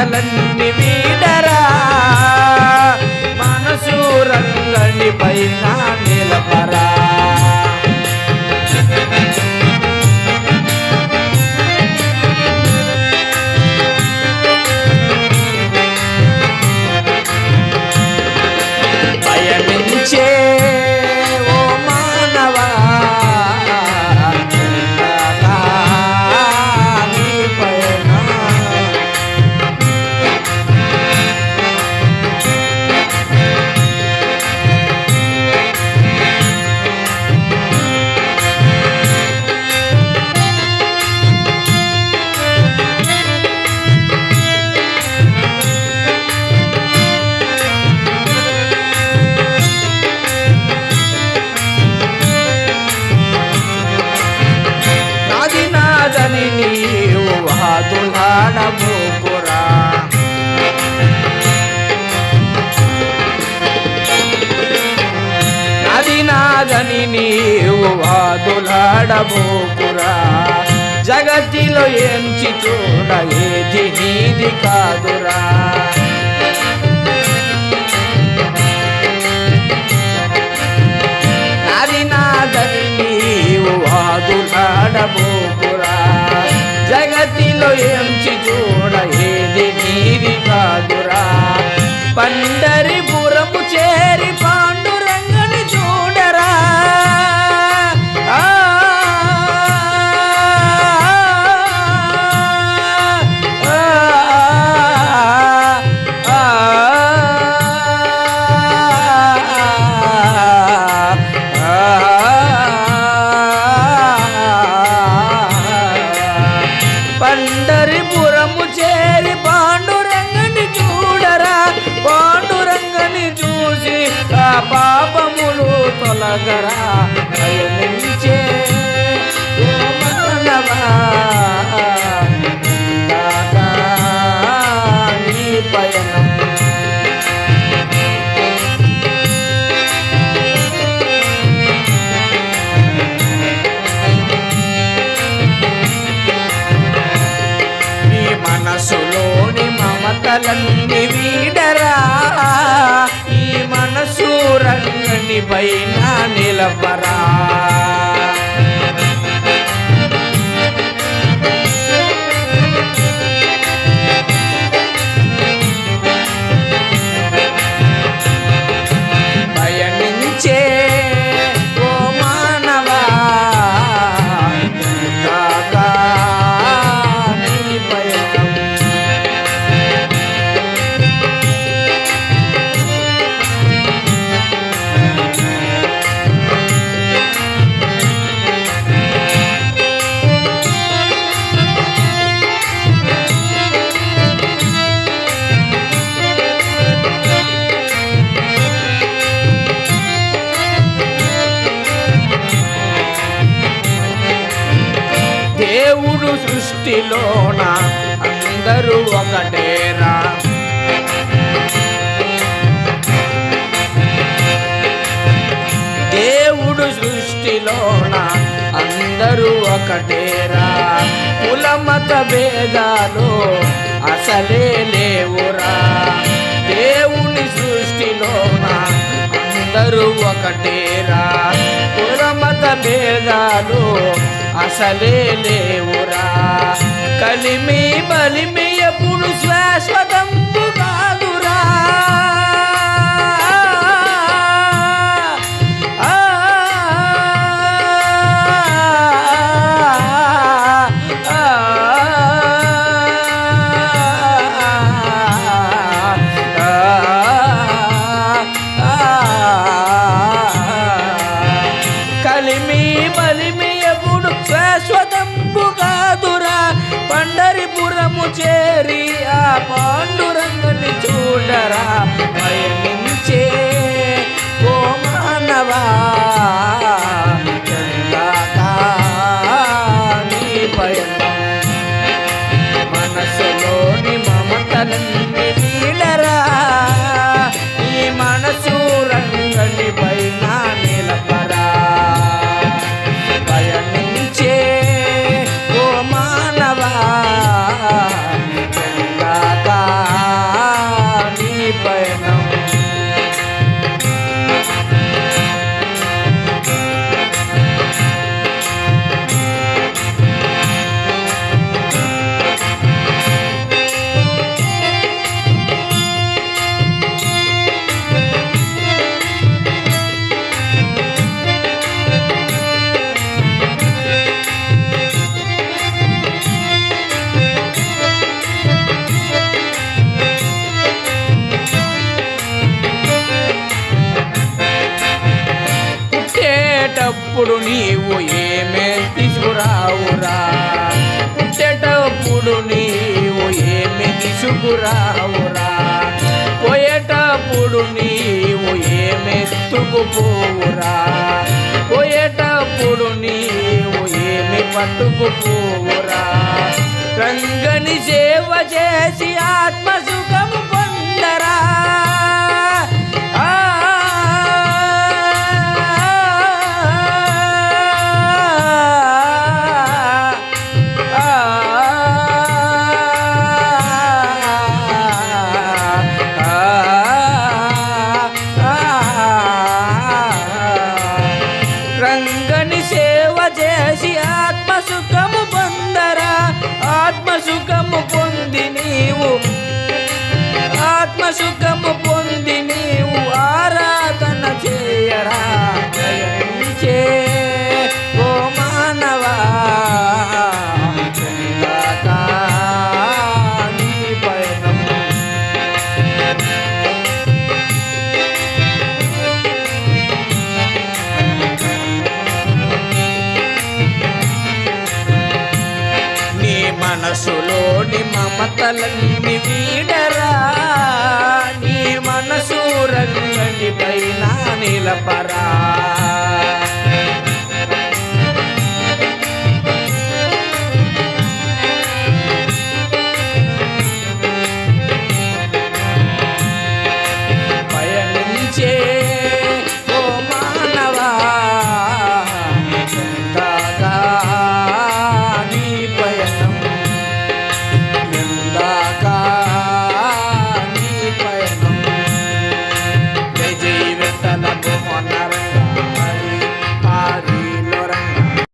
கலன் కాదని నీవు వాదులాడబోకురా. జగతిలో ఎంచి చూడ ఏది నీది కాదురా. తొలగరా పయనించే ఓ మానవా, ఇందాక నీ పయనం. నీ మనసులోని మమతలన్నీ పైన నిలబరా. దేవుడు సృష్టిలోన అందరూ ఒకటేరా. దేవుడు సృష్టిలోన అందరూ ఒకటేరా. కులమత భేదాలు అసలే లేవురా. దేవుని సృష్టిలోన అందరూ ఒకటేరా. కులమత భేదాలు అసలే లేవురా కలిమి బలిమి ఎప్పుడు శాశ్వత మమతలన్నీ పుట్టేటప్పుడు నీవు ఏమే తీసుకురావురా? పుట్టేటప్పుడు నీవు ఏమి తీసుకురావురా? పోయేటప్పుడు నీవు ఏమెత్తుకుపోవురా పోయేటప్పుడు నీవు ఏమి పట్టుకుపోవురా? రంగని సేవ చేసి ఆత్మసుఖము పొందరా? సుఖము పొంది నీవు ఆరాధన చేయరా? జయించే ఓ మానవా మనసులోని మమతలన్నీ వీడరా? నిలపరా.